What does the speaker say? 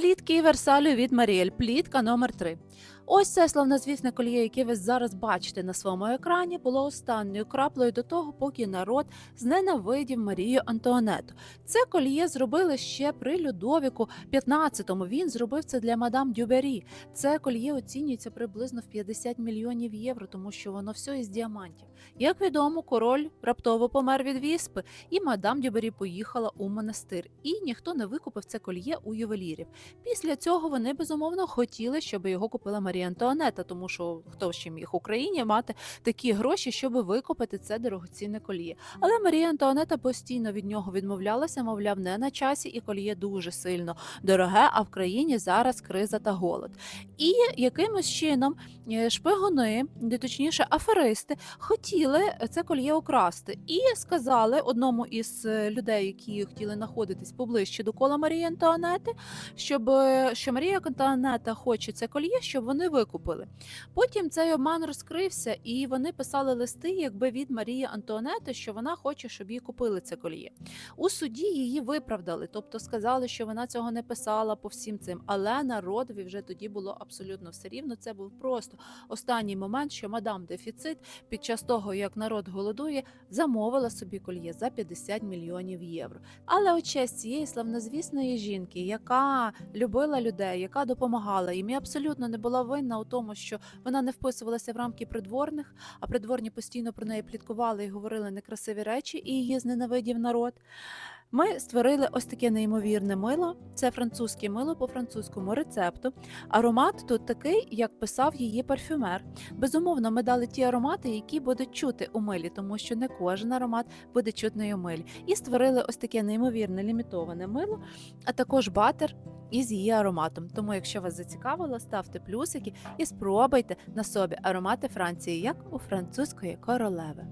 Плітки Версалю від Маріель. Плітка номер 3 Ось це славнозвісне коліє, яке ви зараз бачите на своєму екрані, було останньою краплею до того, поки народ зненавидів Марію Антуанету. Це коліє зробили ще при Людовіку 15-му. Він зробив це для мадам Дюбері. Це коліє оцінюється приблизно в 50 мільйонів євро, тому що воно все із діамантів. Як відомо, король раптово помер від віспи, і мадам Дюбері поїхала у монастир. І ніхто не викупив це коліє у ювелірів. Після цього вони безумовно хотіли, щоб його купила Марія Антуанета, тому що хто ще міг в Україні мати такі гроші, щоб викупити це дорогоцінне коліє. Але Марія Антуанета постійно від нього відмовлялася, мовляв, не на часі, і коліє дуже сильно дороге. А в країні зараз криза та голод. І якимось чином е, шпигуни, де точніше аферисти, хотіли це коліє украсти і сказали одному із е, людей, які хотіли знаходитись поближче до кола Марії Антуанети, щоб е, що Марія Антуанета хоче це коліє, щоб вони викупили. Потім цей обман розкрився, і вони писали листи, якби від Марії Антуанети, що вона хоче, щоб їй купили це коліє. У суді її виправдали, тобто сказали, що вона цього не писала по всім цим. Але народові вже тоді було абсолютно все рівно. Це був просто останній момент, що мадам дефіцит під час того, як народ голодує, замовила собі коліє за 50 мільйонів євро. Але от честь цієї славнозвісної жінки, яка любила людей, яка допомагала їм, і абсолютно не була винна у тому, що вона не вписувалася в рамки придворних, а придворні постійно про неї пліткували і говорили некрасиві речі, і її зненавидів народ. Ми створили ось таке неймовірне мило. Це французьке мило по французькому рецепту. Аромат тут такий, як писав її парфюмер. Безумовно, ми дали ті аромати, які будуть чути у милі, тому що не кожен аромат буде чутний у милі. І створили ось таке неймовірне лімітоване мило, а також батер із її ароматом. Тому, якщо вас зацікавило, ставте плюсики і спробуйте на собі аромати Франції, як у французької королеви.